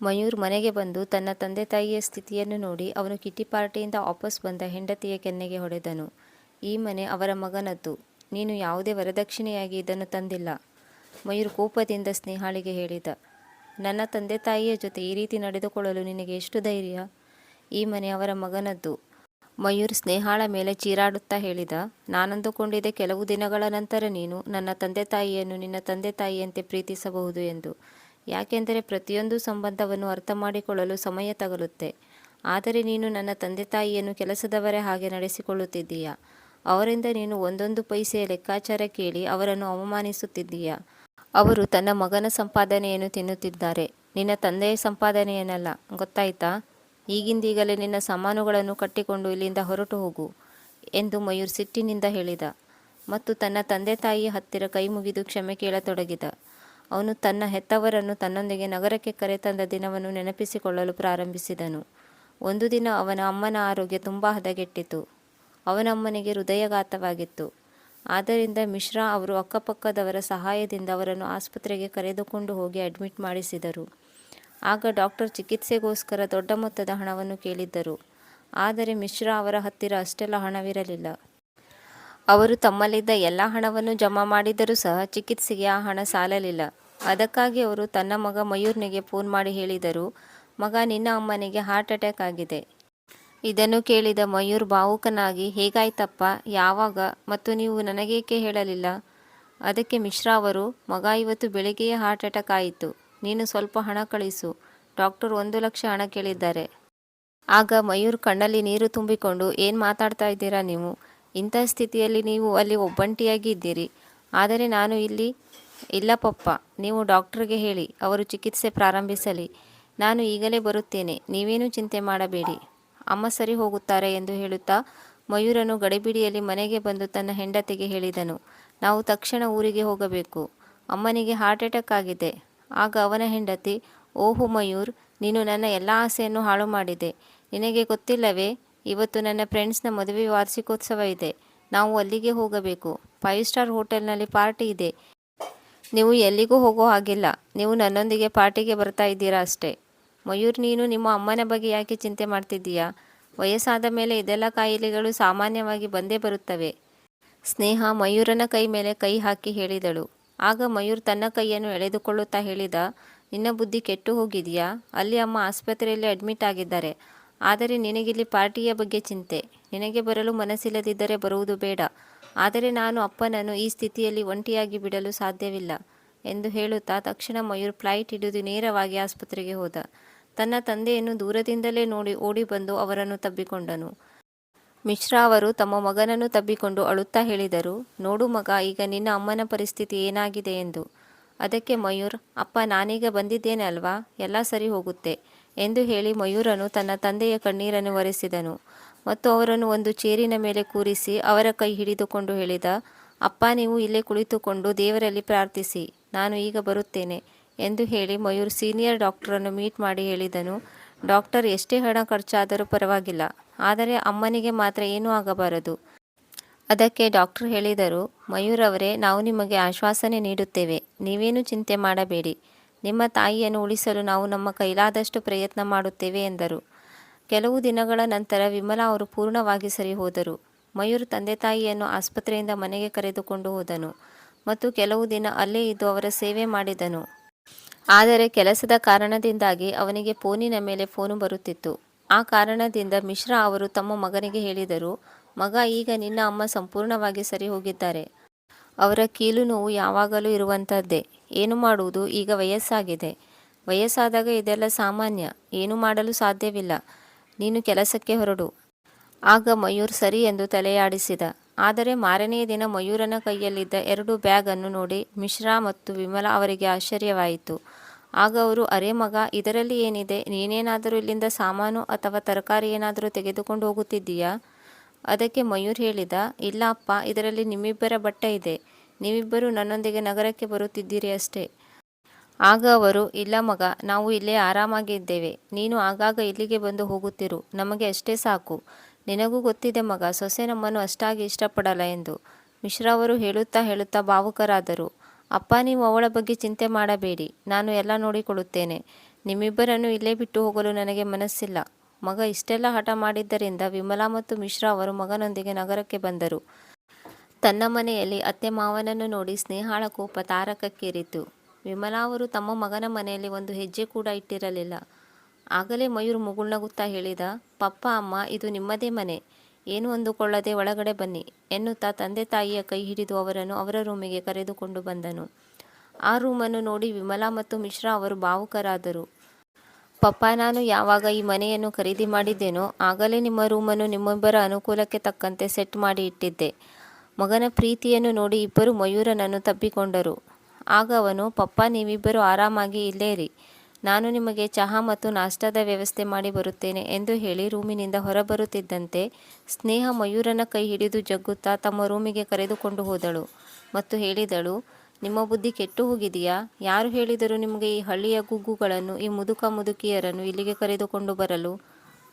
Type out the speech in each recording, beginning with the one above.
ಮಯೂರ್ ಮನೆಗೆ ಬಂದು ತನ್ನ ತಂದೆ ತಾಯಿಯ ಸ್ಥಿತಿಯನ್ನು ನೋಡಿ ಅವನು ಕಿಟ್ಟಿ ಪಾರ್ಟಿಯಿಂದ ವಾಪಸ್ ಬಂದ ಹೆಂಡತಿಯ ಕೆನ್ನೆಗೆ ಹೊಡೆದನು. ಈ ಮನೆ ಅವರ ಮಗನದ್ದು. ನೀನು ಯಾವುದೇ ವರದಕ್ಷಿಣೆಯಾಗಿ ಇದನ್ನು ತಂದಿಲ್ಲ. ಮಯೂರ್ ಕೋಪದಿಂದ ಸ್ನೇಹಾಳಿಗೆ ಹೇಳಿದ. ನನ್ನ ತಂದೆ ತಾಯಿಯ ಜೊತೆ ಈ ರೀತಿ ನಡೆದುಕೊಳ್ಳಲು ನಿನಗೆ ಎಷ್ಟು ಧೈರ್ಯ? ಈ ಮನೆ ಅವರ ಮಗನದ್ದು. ಮಯೂರ್ ಸ್ನೇಹಾಳ ಮೇಲೆ ಚೀರಾಡುತ್ತಾ ಹೇಳಿದ. ನಾನಂದುಕೊಂಡಿದ್ದೆ ಕೆಲವು ದಿನಗಳ ನಂತರ ನೀನು ನನ್ನ ತಂದೆ ತಾಯಿಯನ್ನು ನಿನ್ನ ತಂದೆ ತಾಯಿಯಂತೆ ಪ್ರೀತಿಸಬಹುದು ಎಂದು. ಯಾಕೆಂದರೆ ಪ್ರತಿಯೊಂದು ಸಂಬಂಧವನ್ನು ಅರ್ಥಮಾಡಿಕೊಳ್ಳಲು ಸಮಯ ತಗಲುತ್ತೆ. ಆದರೆ ನೀನು ನನ್ನ ತಂದೆ ತಾಯಿಯನ್ನು ಕೆಲಸದವರೇ ಹಾಗೆ ನಡೆಸಿಕೊಳ್ಳುತ್ತಿದ್ದೀಯಾ ಅವರಿಂದ ನೀನು ಒಂದೊಂದು ಪೈಸೆಯ ಲೆಕ್ಕಾಚಾರ ಕೇಳಿ ಅವರನ್ನು ಅವಮಾನಿಸುತ್ತಿದ್ದೀಯ. ಅವರು ತನ್ನ ಮಗನ ಸಂಪಾದನೆಯನ್ನು ತಿನ್ನುತ್ತಿದ್ದಾರೆ. ನಿನ್ನ ತಂದೆಯ ಸಂಪಾದನೆಯನ್ನಲ್ಲ. ಗೊತ್ತಾಯ್ತಾ? ಈಗಿಂದೀಗಲೇ ನಿನ್ನ ಸಾಮಾನುಗಳನ್ನು ಕಟ್ಟಿಕೊಂಡು ಇಲ್ಲಿಂದ ಹೊರಟು ಹೋಗು, ಎಂದು ಮಯೂರ್ ಸಿಟ್ಟಿನಿಂದ ಹೇಳಿದ ಮತ್ತು ತನ್ನ ತಂದೆ ತಾಯಿಯ ಹತ್ತಿರ ಕೈ ಮುಗಿದು ಕ್ಷಮೆ ಕೇಳತೊಡಗಿದ. ಅವನು ತನ್ನ ಹೆತ್ತವರನ್ನು ತನ್ನೊಂದಿಗೆ ನಗರಕ್ಕೆ ಕರೆತಂದ ದಿನವನ್ನು ನೆನಪಿಸಿಕೊಳ್ಳಲು ಪ್ರಾರಂಭಿಸಿದನು. ಒಂದು ದಿನ ಅವನ ಅಮ್ಮನ ಆರೋಗ್ಯ ತುಂಬ ಹದಗೆಟ್ಟಿತು. ಅವನಮ್ಮನಿಗೆ ಹೃದಯಘಾತವಾಗಿತ್ತು ಆದ್ದರಿಂದ ಮಿಶ್ರಾ ಅವರು ಅಕ್ಕಪಕ್ಕದವರ ಸಹಾಯದಿಂದ ಅವರನ್ನು ಆಸ್ಪತ್ರೆಗೆ ಕರೆದುಕೊಂಡು ಹೋಗಿ ಅಡ್ಮಿಟ್ ಮಾಡಿಸಿದರು. ಆಗ ಡಾಕ್ಟರ್ ಚಿಕಿತ್ಸೆಗೋಸ್ಕರ ದೊಡ್ಡ ಮೊತ್ತದ ಹಣವನ್ನು ಕೇಳಿದ್ದರು. ಆದರೆ ಮಿಶ್ರಾ ಅವರ ಹತ್ತಿರ ಅಷ್ಟೆಲ್ಲ ಹಣವಿರಲಿಲ್ಲ. ಅವರು ತಮ್ಮಲ್ಲಿದ್ದ ಎಲ್ಲ ಹಣವನ್ನು ಜಮಾ ಮಾಡಿದರೂ ಸಹ ಚಿಕಿತ್ಸೆಗೆ ಆ ಹಣ ಸಾಲಲಿಲ್ಲ. ಅದಕ್ಕಾಗಿ ಅವರು ತನ್ನ ಮಗ ಮಯೂರ್ನಿಗೆ ಫೋನ್ ಮಾಡಿ ಹೇಳಿದರು, ಮಗ ನಿನ್ನ ಅಮ್ಮನಿಗೆ ಹಾರ್ಟ್ ಅಟ್ಯಾಕ್ ಆಗಿದೆ. ಇದನ್ನು ಕೇಳಿದ ಮಯೂರ್ ಭಾವುಕನಾಗಿ ಹೇಗಾಯ್ತಪ್ಪ, ಯಾವಾಗ ಮತ್ತು ನೀವು ನನಗೇಕೆ ಹೇಳಲಿಲ್ಲ? ಅದಕ್ಕೆ ಮಿಶ್ರಾ ಅವರು, ಮಗ ಇವತ್ತು ಬೆಳಿಗ್ಗೆಯೇ ಹಾರ್ಟ್ ಅಟ್ಯಾಕ್ ಆಯಿತು. ನೀನು ಸ್ವಲ್ಪ ಹಣ ಕಳಿಸು. ಡಾಕ್ಟರ್ ಒಂದು ಲಕ್ಷ ಹಣ ಕೇಳಿದ್ದಾರೆ. ಆಗ ಮಯೂರ್ ಕಣ್ಣಲ್ಲಿ ನೀರು ತುಂಬಿಕೊಂಡು ಏನು ಮಾತಾಡ್ತಾ ಇದ್ದೀರಾ ನೀವು? ಇಂಥ ಸ್ಥಿತಿಯಲ್ಲಿ ನೀವು ಅಲ್ಲಿ ಒಬ್ಬಂಟಿಯಾಗಿ ಇದ್ದೀರಿ. ಆದರೆ ನಾನು ಇಲ್ಲಿ ಇಲ್ಲ ಪಪ್ಪ ನೀವು ಡಾಕ್ಟ್ರಿಗೆ ಹೇಳಿ ಅವರು ಚಿಕಿತ್ಸೆ ಪ್ರಾರಂಭಿಸಲಿ. ನಾನು ಈಗಲೇ ಬರುತ್ತೇನೆ. ನೀವೇನು ಚಿಂತೆ ಮಾಡಬೇಡಿ. ಅಮ್ಮ ಸರಿ ಹೋಗುತ್ತಾರೆ ಎಂದು ಹೇಳುತ್ತಾ ಮಯೂರನು ಗಡಿಬಿಡಿಯಲ್ಲಿ ಮನೆಗೆ ಬಂದು ತನ್ನ ಹೆಂಡತಿಗೆ ಹೇಳಿದನು, ನಾವು ತಕ್ಷಣ ಊರಿಗೆ ಹೋಗಬೇಕು. ಅಮ್ಮನಿಗೆ ಹಾರ್ಟ್ ಅಟ್ಯಾಕ್ ಆಗಿದೆ. ಆಗ ಅವನ ಹೆಂಡತಿ, ಓಹು ಮಯೂರ್, ನೀನು ನನ್ನ ಎಲ್ಲ ಆಸೆಯನ್ನು ಹಾಳು ಮಾಡಿದೆ. ನಿನಗೆ ಗೊತ್ತಿಲ್ಲವೇ, ಇವತ್ತು ನನ್ನ ಫ್ರೆಂಡ್ಸ್ನ ಮದುವೆ ವಾರ್ಷಿಕೋತ್ಸವ ಇದೆ. ನಾವು ಅಲ್ಲಿಗೆ ಹೋಗಬೇಕು. ಫೈವ್ ಸ್ಟಾರ್ ಹೋಟೆಲ್ನಲ್ಲಿ ಪಾರ್ಟಿ ಇದೆ. ನೀವು ಎಲ್ಲಿಗೂ ಹೋಗೋ ಹಾಗಿಲ್ಲ. ನೀವು ನನ್ನೊಂದಿಗೆ ಪಾರ್ಟಿಗೆ ಬರ್ತಾ ಇದ್ದೀರಾ ಅಷ್ಟೇ. ಮಯೂರ್ ನೀನು ನಿಮ್ಮ ಅಮ್ಮನ ಬಗ್ಗೆ ಯಾಕೆ ಚಿಂತೆ ಮಾಡ್ತಿದ್ದೀಯಾ? ವಯಸ್ಸಾದ ಮೇಲೆ ಇದೆಲ್ಲ ಕಾಯಿಲೆಗಳು ಸಾಮಾನ್ಯವಾಗಿ ಬಂದೇ ಬರುತ್ತವೆ. ಸ್ನೇಹ ಮಯೂರನ ಕೈ ಮೇಲೆ ಕೈ ಹಾಕಿ ಹೇಳಿದಳು. ಆಗ ಮಯೂರ್ ತನ್ನ ಕೈಯನ್ನು ಎಳೆದುಕೊಳ್ಳುತ್ತಾ ಹೇಳಿದ, ನಿನ್ನ ಬುದ್ಧಿ ಕೆಟ್ಟು ಹೋಗಿದೆಯಾ? ಅಲ್ಲಿ ಅಮ್ಮ ಆಸ್ಪತ್ರೆಯಲ್ಲಿ ಅಡ್ಮಿಟ್ ಆಗಿದ್ದಾರೆ. ಆದರೆ ನಿನಗಿಲ್ಲಿ ಪಾರ್ಟಿಯ ಬಗ್ಗೆ ಚಿಂತೆ. ನಿನಗೆ ಬರಲು ಮನಸ್ಸಿಲ್ಲದಿದ್ದರೆ ಬರುವುದು ಬೇಡ. ಆದರೆ ನಾನು ಅಪ್ಪನನ್ನು ಈ ಸ್ಥಿತಿಯಲ್ಲಿ ಒಂಟಿಯಾಗಿ ಬಿಡಲು ಸಾಧ್ಯವಿಲ್ಲ ಎಂದು ಹೇಳುತ್ತಾ ತಕ್ಷಣ ಮಯೂರ್ ಫ್ಲೈಟ್ ಹಿಡಿದು ನೇರವಾಗಿ ಆಸ್ಪತ್ರೆಗೆ ಹೋದ. ತನ್ನ ತಂದೆಯನ್ನು ದೂರದಿಂದಲೇ ನೋಡಿ ಓಡಿ ಬಂದು ಅವರನ್ನು ತಬ್ಬಿಕೊಂಡನು. ಮಿಶ್ರಾ ಅವರು ತಮ್ಮ ಮಗನನ್ನು ತಬ್ಬಿಕೊಂಡು ಅಳುತ್ತಾ ಹೇಳಿದರು, ನೋಡು ಮಗ ಈಗ ನಿನ್ನ ಅಮ್ಮನ ಪರಿಸ್ಥಿತಿ ಏನಾಗಿದೆ ಎಂದು. ಅದಕ್ಕೆ ಮಯೂರ್, ಅಪ್ಪ ನಾನೀಗ ಬಂದಿದ್ದೇನೆ ಅಲ್ವಾ, ಎಲ್ಲ ಸರಿ ಹೋಗುತ್ತೆ ಎಂದು ಹೇಳಿ ಮಯೂರನು ತನ್ನ ತಂದೆಯ ಕಣ್ಣೀರನ್ನು ಒರೆಸಿದನು ಮತ್ತು ಅವರನ್ನು ಒಂದು ಚೇರಿನ ಮೇಲೆ ಕೂರಿಸಿ ಅವರ ಕೈ ಹಿಡಿದುಕೊಂಡು ಹೇಳಿದ, ಅಪ್ಪ ನೀವು ಇಲ್ಲೇ ಕುಳಿತುಕೊಂಡು ದೇವರಲ್ಲಿ ಪ್ರಾರ್ಥಿಸಿ, ನಾನು ಈಗ ಬರುತ್ತೇನೆ ಎಂದು ಹೇಳಿ ಮಯೂರ್ ಸೀನಿಯರ್ ಡಾಕ್ಟರನ್ನು ಮೀಟ್ ಮಾಡಿ ಹೇಳಿದನು, ಡಾಕ್ಟರ್ ಎಷ್ಟೇ ಹಣ ಖರ್ಚಾದರೂ ಪರವಾಗಿಲ್ಲ, ಆದರೆ ಅಮ್ಮನಿಗೆ ಮಾತ್ರ ಏನೂ ಆಗಬಾರದು. ಅದಕ್ಕೆ ಡಾಕ್ಟರ್ ಹೇಳಿದರು, ಮಯೂರ್ ಅವರೇ ನಾವು ನಿಮಗೆ ಆಶ್ವಾಸನೆ ನೀಡುತ್ತೇವೆ. ನೀವೇನು ಚಿಂತೆ ಮಾಡಬೇಡಿ. ನಿಮ್ಮ ತಾಯಿಯನ್ನು ಉಳಿಸಲು ನಾವು ನಮ್ಮ ಕೈಲಾದಷ್ಟು ಪ್ರಯತ್ನ ಮಾಡುತ್ತೇವೆ ಎಂದರು. ಕೆಲವು ದಿನಗಳ ನಂತರ ವಿಮಲಾ ಅವರು ಪೂರ್ಣವಾಗಿ ಸರಿ ಹೋದರು. ಮಯೂರ್ ತಂದೆ ತಾಯಿಯನ್ನು ಆಸ್ಪತ್ರೆಯಿಂದ ಮನೆಗೆ ಕರೆದುಕೊಂಡು ಹೋದನು ಮತ್ತು ಕೆಲವು ದಿನ ಅಲ್ಲೇ ಇದ್ದು ಅವರ ಸೇವೆ ಮಾಡಿದನು. ಆದರೆ ಕೆಲಸದ ಕಾರಣದಿಂದಾಗಿ ಅವನಿಗೆ ಫೋನಿನ ಮೇಲೆ ಫೋನು ಬರುತ್ತಿತ್ತು. ಆ ಕಾರಣದಿಂದ ಮಿಶ್ರಾ ಅವರು ತಮ್ಮ ಮಗನಿಗೆ ಹೇಳಿದರು, ಮಗ ಈಗ ನಿನ್ನ ಅಮ್ಮ ಸಂಪೂರ್ಣವಾಗಿ ಸರಿ ಹೋಗಿದ್ದಾರೆ. ಅವರ ಕೀಲು ನೋವು ಯಾವಾಗಲೂ ಇರುವಂತಹದ್ದೇ. ಏನು ಮಾಡುವುದು ಈಗ ವಯಸ್ಸಾಗಿದೆ. ವಯಸ್ಸಾದಾಗ ಇದೆಲ್ಲ ಸಾಮಾನ್ಯ. ಏನು ಮಾಡಲು ಸಾಧ್ಯವಿಲ್ಲ. ನೀನು ಕೆಲಸಕ್ಕೆ ಹೊರಡು. ಆಗ ಮಯೂರ್ ಸರಿ ಎಂದು ತಲೆಯಾಡಿಸಿದ. ಆದರೆ ಮಾರನೆಯ ದಿನ ಮಯೂರನ ಕೈಯಲ್ಲಿದ್ದ ಎರಡು ಬ್ಯಾಗ್ ಅನ್ನು ನೋಡಿ ಮಿಶ್ರಾ ಮತ್ತು ವಿಮಲಾ ಅವರಿಗೆ ಆಶ್ಚರ್ಯವಾಯಿತು. ಆಗ ಅವರು ಅರೆ ಮಗ ಇದರಲ್ಲಿ ಏನಿದೆ, ನೀನೇನಾದರೂ ಇಲ್ಲಿಂದ ಸಾಮಾನು ಅಥವಾ ತರಕಾರಿ ಏನಾದರೂ ತೆಗೆದುಕೊಂಡು ಹೋಗುತ್ತಿದ್ದೀಯಾ? ಅದಕ್ಕೆ ಮಯೂರ್ ಹೇಳಿದ, ಇಲ್ಲ ಅಪ್ಪ ಇದರಲ್ಲಿ ನಿಮ್ಮಿಬ್ಬರ ಬಟ್ಟೆ ಇದೆ. ನೀವಿಬ್ಬರೂ ನನ್ನೊಂದಿಗೆ ನಗರಕ್ಕೆ ಬರುತ್ತಿದ್ದೀರಿ ಅಷ್ಟೇ. ಆಗ ಅವರು, ಇಲ್ಲ ಮಗ ನಾವು ಇಲ್ಲೇ ಆರಾಮಾಗಿ ಇದ್ದೇವೆ. ನೀನು ಆಗಾಗ ಇಲ್ಲಿಗೆ ಬಂದು ಹೋಗುತ್ತಿರು. ನಮಗೆ ಅಷ್ಟೇ ಸಾಕು. ನಿನಗೂ ಗೊತ್ತಿದೆ ಮಗ ಸೊಸೆ ನಮ್ಮನ್ನು ಅಷ್ಟಾಗಿ ಇಷ್ಟಪಡಲ್ಲ ಎಂದು. ಮಿಶ್ರಾ ಅವರು ಹೇಳುತ್ತಾ ಹೇಳುತ್ತಾ ಭಾವುಕರಾದರು. ಅಪ್ಪ ನೀವು ಅವಳ ಬಗ್ಗೆ ಚಿಂತೆ ಮಾಡಬೇಡಿ. ನಾನು ಎಲ್ಲ ನೋಡಿಕೊಳ್ಳುತ್ತೇನೆ. ನಿಮ್ಮಿಬ್ಬರನ್ನು ಇಲ್ಲೇ ಬಿಟ್ಟು ಹೋಗಲು ನನಗೆ ಮನಸ್ಸಿಲ್ಲ ಮಗ ಇಷ್ಟೆಲ್ಲ ಹಠ ಮಾಡಿದ್ದರಿಂದ ವಿಮಲಾ ಮತ್ತು ಮಿಶ್ರಾ ಅವರು ಮಗನೊಂದಿಗೆ ನಗರಕ್ಕೆ ಬಂದರು ತನ್ನ ಮನೆಯಲ್ಲಿ ಅತ್ತೆ ಮಾವನನ್ನು ನೋಡಿ ಸ್ನೇಹಾಳ ಕೋಪ ತಾರಕಕ್ಕೇರಿತು. ವಿಮಲಾ ಅವರು ತಮ್ಮ ಮಗನ ಮನೆಯಲ್ಲಿ ಒಂದು ಹೆಜ್ಜೆ ಕೂಡ ಇಟ್ಟಿರಲಿಲ್ಲ. ಆಗಲೇ ಮಯೂರ್ ಮುಗುಳ್ನಗುತ್ತಾ ಹೇಳಿದ, ಪಪ್ಪ, ಅಮ್ಮ, ಇದು ನಿಮ್ಮದೇ ಮನೆ. ಏನು ಅಂದುಕೊಳ್ಳದೆ ಒಳಗಡೆ ಬನ್ನಿ ಎನ್ನುತ್ತಾ ತಂದೆ ತಾಯಿಯ ಕೈ ಹಿಡಿದು ಅವರನ್ನು ಅವರ ರೂಮಿಗೆ ಕರೆದುಕೊಂಡು ಬಂದನು. ಆ ರೂಮನ್ನು ನೋಡಿ ವಿಮಲಾ ಮತ್ತು ಮಿಶ್ರಾ ಅವರು ಭಾವುಕರಾದರು. ಪಪ್ಪ, ನಾನು ಯಾವಾಗ ಈ ಮನೆಯನ್ನು ಖರೀದಿ ಮಾಡಿದ್ದೇನೋ, ಆಗಲೇ ನಿಮ್ಮ ರೂಮನ್ನು ನಿಮ್ಮೊಬ್ಬರ ಅನುಕೂಲಕ್ಕೆ ತಕ್ಕಂತೆ ಸೆಟ್ ಮಾಡಿ ಇಟ್ಟಿದ್ದೆ. ಮಗನ ಪ್ರೀತಿಯನ್ನು ನೋಡಿ ಇಬ್ಬರು ಮಯೂರನನ್ನು ತಬ್ಬಿಕೊಂಡರು. ಆಗ ಅವನು, ಪಪ್ಪ, ನೀವಿಬ್ಬರು ಆರಾಮಾಗಿ ಇಲ್ಲೇ ಇರಿ ನಾನು ನಿಮಗೆ ಚಹಾ ಮತ್ತು ನಾಷ್ಟಾದ ವ್ಯವಸ್ಥೆ ಮಾಡಿ ಬರುತ್ತೇನೆ ಎಂದು ಹೇಳಿ ರೂಮಿನಿಂದ ಹೊರಬರುತ್ತಿದ್ದಂತೆ ಸ್ನೇಹ ಮಯೂರನ ಕೈ ಹಿಡಿದು ಜಗ್ಗುತ್ತಾ ತಮ್ಮ ರೂಮಿಗೆ ಕರೆದುಕೊಂಡು ಹೋದಳು ಮತ್ತು ಹೇಳಿದಳು, ನಿಮ್ಮ ಬುದ್ಧಿ ಕೆಟ್ಟು ಹೋಗಿದೆಯಾ? ಯಾರು ಹೇಳಿದರು ನಿಮಗೆ ಈ ಹಳ್ಳಿಯ ಗುಗ್ಗುಗಳನ್ನು, ಈ ಮುದುಕ ಮುದುಕಿಯರನ್ನು ಇಲ್ಲಿಗೆ ಕರೆದುಕೊಂಡು ಬರಲು?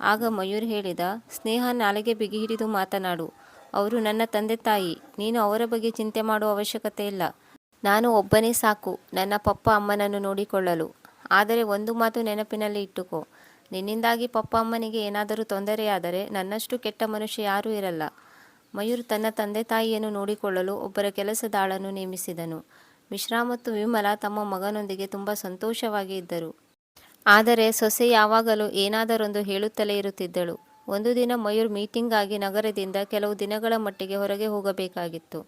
ಆಗ ಮಯೂರ್ ಹೇಳಿದ, ಸ್ನೇಹ ನಾಲಿಗೆ ಬಿಗಿ ಹಿಡಿದು ಮಾತನಾಡು. ಅವರು ನನ್ನ ತಂದೆ ತಾಯಿ. ನೀನು ಅವರ ಬಗ್ಗೆ ಚಿಂತೆ ಮಾಡುವ ಅವಶ್ಯಕತೆ ಇಲ್ಲ. ನಾನು ಒಬ್ಬನೇ ಸಾಕು. ನನ್ನ ಪಪ್ಪ ಅಮ್ಮನನ್ನು ನೋಡಿಕೊಳ್ಳಲು. ಆದರೆ ಒಂದು ಮಾತು ನೆನಪಿನಲ್ಲಿ ಇಟ್ಟುಕೋ. ನಿನ್ನಿಂದಾಗಿ ಪಪ್ಪ ಅಮ್ಮನಿಗೆ ಏನಾದರೂ ತೊಂದರೆಯಾದರೆ ನನ್ನಷ್ಟು ಕೆಟ್ಟ ಮನುಷ್ಯ ಯಾರೂ ಇರಲ್ಲ. ಮಯೂರ್ ತನ್ನ ತಂದೆ ತಾಯಿಯನ್ನು ನೋಡಿಕೊಳ್ಳಲು ಒಬ್ಬರ ಕೆಲಸದಾಳನ್ನು ನೇಮಿಸಿದನು. ಮಿಶ್ರಾ ಮತ್ತು ವಿಮಲ ತಮ್ಮ ಮಗನೊಂದಿಗೆ ತುಂಬ ಸಂತೋಷವಾಗಿ ಇದ್ದರು. ಆದರೆ ಸೊಸೆ ಯಾವಾಗಲೂ ಏನಾದರೊಂದು ಹೇಳುತ್ತಲೇ ಇರುತ್ತಿದ್ದಳು. ಒಂದು ದಿನ ಮಯೂರ್ ಮೀಟಿಂಗ್ ಆಗಿ ನಗರದಿಂದ ಕೆಲವು ದಿನಗಳ ಮಟ್ಟಿಗೆ ಹೊರಗೆ ಹೋಗಬೇಕಾಗಿತ್ತು.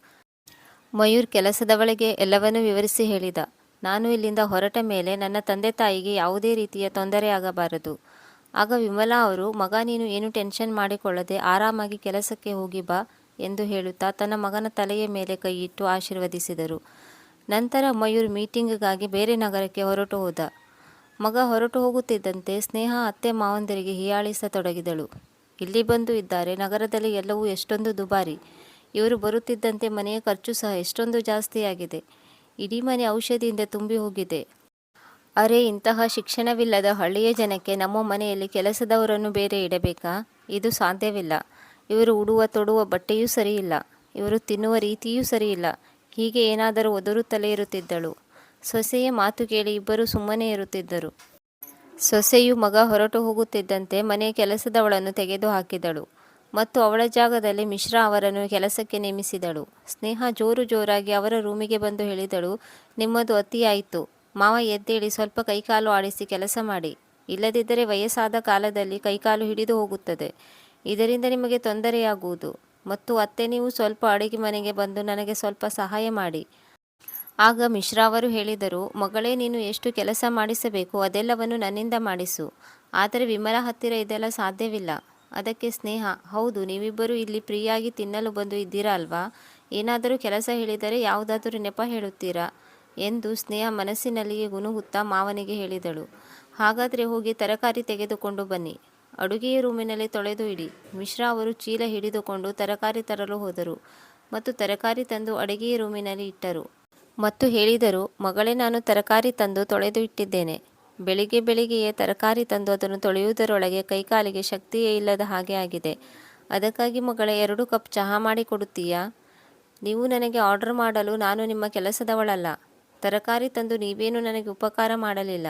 ಮಯೂರ್ ಕೆಲಸದವಳಿಗೆ ಎಲ್ಲವನ್ನೂ ವಿವರಿಸಿ ಹೇಳಿದ. ನಾನು ಇಲ್ಲಿಂದ ಹೊರಟ ಮೇಲೆ ನನ್ನ ತಂದೆ ತಾಯಿಗೆ ಯಾವುದೇ ರೀತಿಯ ತೊಂದರೆ ಆಗಬಾರದು. ಆಗ ವಿಮಲಾ ಅವರು, ಮಗ, ನೀನು ಏನು ಟೆನ್ಷನ್ ಮಾಡಿಕೊಳ್ಳದೆ ಆರಾಮಾಗಿ ಕೆಲಸಕ್ಕೆ ಹೋಗಿ ಬಾ ಎಂದು ಹೇಳುತ್ತಾ ತನ್ನ ಮಗನ ತಲೆಯ ಮೇಲೆ ಕೈಯಿಟ್ಟು ಆಶೀರ್ವದಿಸಿದರು. ನಂತರ ಮಯೂರ್ ಮೀಟಿಂಗ್ಗಾಗಿ ಬೇರೆ ನಗರಕ್ಕೆ ಹೊರಟು ಹೋದ. ಮಗ ಹೊರಟು ಹೋಗುತ್ತಿದ್ದಂತೆ ಸ್ನೇಹ ಅತ್ತೆ ಮಾವಂದರಿಗೆ ಹೀಯಾಳಿಸತೊಡಗಿದಳು. ಇಲ್ಲಿ ಬಂದು ಇದ್ದಾರೆ. ನಗರದಲ್ಲಿ ಎಲ್ಲವೂ ಎಷ್ಟೊಂದು ದುಬಾರಿ. ಇವರು ಬರುತ್ತಿದ್ದಂತೆ ಮನೆಯ ಖರ್ಚು ಸಹ ಎಷ್ಟೊಂದು ಜಾಸ್ತಿಯಾಗಿದೆ. ಇಡೀ ಮನೆ ಔಷಧಿಯಿಂದ ತುಂಬಿ ಹೋಗಿದೆ. ಅರೆ, ಇಂತಹ ಶಿಕ್ಷಣವಿಲ್ಲದ ಹಳ್ಳಿಯ ಜನಕ್ಕೆ ನಮ್ಮ ಮನೆಯಲ್ಲಿ ಕೆಲಸದವರನ್ನು ಬೇರೆ ಇಡಬೇಕಾ? ಇದು ಸಾಧ್ಯವಿಲ್ಲ. ಇವರು ಉಡುವ, ತೊಡುವ ಬಟ್ಟೆಯೂ ಸರಿಯಿಲ್ಲ. ಇವರು ತಿನ್ನುವ ರೀತಿಯೂ ಸರಿಯಿಲ್ಲ. ಹೀಗೆ ಏನಾದರೂ ಒದರುತ್ತಲೇ ಇರುತ್ತಿದ್ದಳು. ಸೊಸೆಯ ಮಾತು ಕೇಳಿ ಇಬ್ಬರು ಸುಮ್ಮನೆ ಇರುತ್ತಿದ್ದರು. ಸೊಸೆಯು ಮಗ ಹೊರಟು ಹೋಗುತ್ತಿದ್ದಂತೆ ಮನೆಯ ಕೆಲಸದವಳನ್ನು ತೆಗೆದು ಹಾಕಿದಳು. ಮತ್ತು ಅವಳ ಜಾಗದಲ್ಲಿ ಮಿಶ್ರಾ ಅವರನ್ನು ಕೆಲಸಕ್ಕೆ ನೇಮಿಸಿದಳು. ಸ್ನೇಹ ಜೋರು ಜೋರಾಗಿ ಅವರ ರೂಮಿಗೆ ಬಂದು ಹೇಳಿದಳು, ನಿಮ್ಮದು ಅತಿಯಾಯಿತು. ಮಾವ ಎದ್ದೇಳಿ ಸ್ವಲ್ಪ ಕೈಕಾಲು ಆಡಿಸಿ ಕೆಲಸ ಮಾಡಿ. ಇಲ್ಲದಿದ್ದರೆ ವಯಸ್ಸಾದ ಕಾಲದಲ್ಲಿ ಕೈಕಾಲು ಹಿಡಿದು ಹೋಗುತ್ತದೆ. ಇದರಿಂದ ನಿಮಗೆ ತೊಂದರೆಯಾಗುವುದು. ಮತ್ತು ಅತ್ತೆ ನೀವು ಸ್ವಲ್ಪ ಅಡುಗೆ ಮನೆಗೆ ಬಂದು ನನಗೆ ಸ್ವಲ್ಪ ಸಹಾಯ ಮಾಡಿ. ಆಗ ಮಿಶ್ರಾ ಅವರು ಹೇಳಿದರು, ಮಗಳೇ, ನೀನು ಎಷ್ಟು ಕೆಲಸ ಮಾಡಿಸಬೇಕು ಅದೆಲ್ಲವನ್ನು ನನ್ನಿಂದ ಮಾಡಿಸು. ಆದರೆ ವಿಮಲ ಹತ್ತಿರ ಇದೆಲ್ಲ ಸಾಧ್ಯವಿಲ್ಲ. ಅದಕ್ಕೆ ಸ್ನೇಹ, ಹೌದು, ನೀವಿಬ್ಬರು ಇಲ್ಲಿ ಫ್ರೀಯಾಗಿ ತಿನ್ನಲು ಬಂದು ಇದ್ದೀರಾ ಅಲ್ವಾ? ಏನಾದರೂ ಕೆಲಸ ಹೇಳಿದರೆ ಯಾವುದಾದರೂ ನೆಪ ಹೇಳುತ್ತೀರಾ? ಎಂದು ಸ್ನೇಹ ಮನಸ್ಸಿನಲ್ಲಿಯೇ ಗುನುಗುತ್ತಾ ಮಾವನಿಗೆ ಹೇಳಿದಳು. ಹಾಗಾದರೆ ಹೋಗಿ ತರಕಾರಿ ತೆಗೆದುಕೊಂಡು ಬನ್ನಿ. ಅಡುಗೆಯ ರೂಮಿನಲ್ಲಿ ತೊಳೆದು ಇಡಿ. ಮಿಶ್ರಾ ಅವರು ಚೀಲ ಹಿಡಿದುಕೊಂಡು ತರಕಾರಿ ತರಲು ಹೋದರು ಮತ್ತು ತರಕಾರಿ ತಂದು ಅಡುಗೆಯ ರೂಮಿನಲ್ಲಿ ಇಟ್ಟರು. ಮತ್ತು ಹೇಳಿದರು, ಮಗಳೇ, ನಾನು ತರಕಾರಿ ತಂದು ತೊಳೆದು ಇಟ್ಟಿದ್ದೇನೆ ಬೆಳಿಗ್ಗೆ ಬೆಳಿಗ್ಗೆಯೇ ತರಕಾರಿ ತಂದು ಅದನ್ನು ತೊಳೆಯುವುದರೊಳಗೆ ಕೈಕಾಲಿಗೆ ಶಕ್ತಿಯೇ ಇಲ್ಲದ ಹಾಗೆ ಆಗಿದೆ. ಅದಕ್ಕಾಗಿ ಮಗಳೇ, ಎರಡು ಕಪ್ ಚಹಾ ಮಾಡಿ ಕೊಡುತ್ತೀಯಾ? ನೀವು ನನಗೆ ಆರ್ಡರ್ ಮಾಡಲು ನಾನು ನಿಮ್ಮ ಕೆಲಸದವಳಲ್ಲ. ತರಕಾರಿ ತಂದು ನೀವೇನು ನನಗೆ ಉಪಕಾರ ಮಾಡಲಿಲ್ಲ.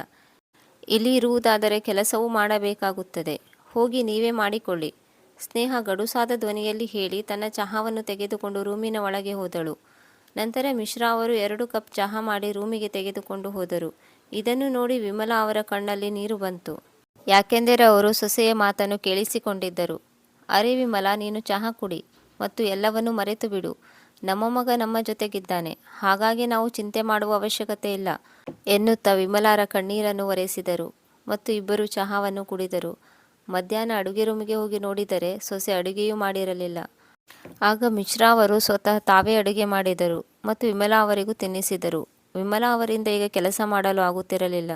ಇಲ್ಲಿ ಇರುವುದಾದರೆ ಕೆಲಸವೂ ಮಾಡಬೇಕಾಗುತ್ತದೆ. ಹೋಗಿ ನೀವೇ ಮಾಡಿಕೊಳ್ಳಿ. ಸ್ನೇಹ ಗಡುಸಾದ ಧ್ವನಿಯಲ್ಲಿ ಹೇಳಿ ತನ್ನ ಚಹಾವನ್ನು ತೆಗೆದುಕೊಂಡು ರೂಮಿನ ಒಳಗೆ ಹೋದಳು. ನಂತರ ಮಿಶ್ರಾ ಅವರು ಎರಡು ಕಪ್ ಚಹಾ ಮಾಡಿ ರೂಮಿಗೆ ತೆಗೆದುಕೊಂಡು ಹೋದರು. ಇದನ್ನು ನೋಡಿ ವಿಮಲಾ ಅವರ ಕಣ್ಣಲ್ಲಿ ನೀರು ಬಂತು. ಯಾಕೆಂದರೆ ಅವರು ಸೊಸೆಯ ಮಾತನ್ನು ಕೇಳಿಸಿಕೊಂಡಿದ್ದರು. ಅರೆ ವಿಮಲಾ, ನೀನು ಚಹಾ ಕುಡಿ ಮತ್ತು ಎಲ್ಲವನ್ನೂ ಮರೆತು ಬಿಡು. ನಮ್ಮ ಮಗ ನಮ್ಮ ಜೊತೆಗಿದ್ದಾನೆ. ಹಾಗಾಗಿ ನಾವು ಚಿಂತೆ ಮಾಡುವ ಅವಶ್ಯಕತೆ ಇಲ್ಲ ಎನ್ನುತ್ತಾ ವಿಮಲಾರ ಕಣ್ಣೀರನ್ನು ಒರೆಸಿದರು ಮತ್ತು ಇಬ್ಬರು ಚಹಾವನ್ನು ಕುಡಿದರು. ಮಧ್ಯಾಹ್ನ ಅಡುಗೆ ರೂಮಿಗೆ ಹೋಗಿ ನೋಡಿದರೆ ಸೊಸೆ ಅಡುಗೆಯೂ ಮಾಡಿರಲಿಲ್ಲ. ಆಗ ಮಿಶ್ರಾ ಅವರು ಸ್ವತಃ ತಾವೇ ಅಡುಗೆ ಮಾಡಿದರು ಮತ್ತು ವಿಮಲಾ ಅವರಿಗೂ ತಿನ್ನಿಸಿದರು. ವಿಮಲಾ ಅವರಿಂದ ಈಗ ಕೆಲಸ ಮಾಡಲು ಆಗುತ್ತಿರಲಿಲ್ಲ.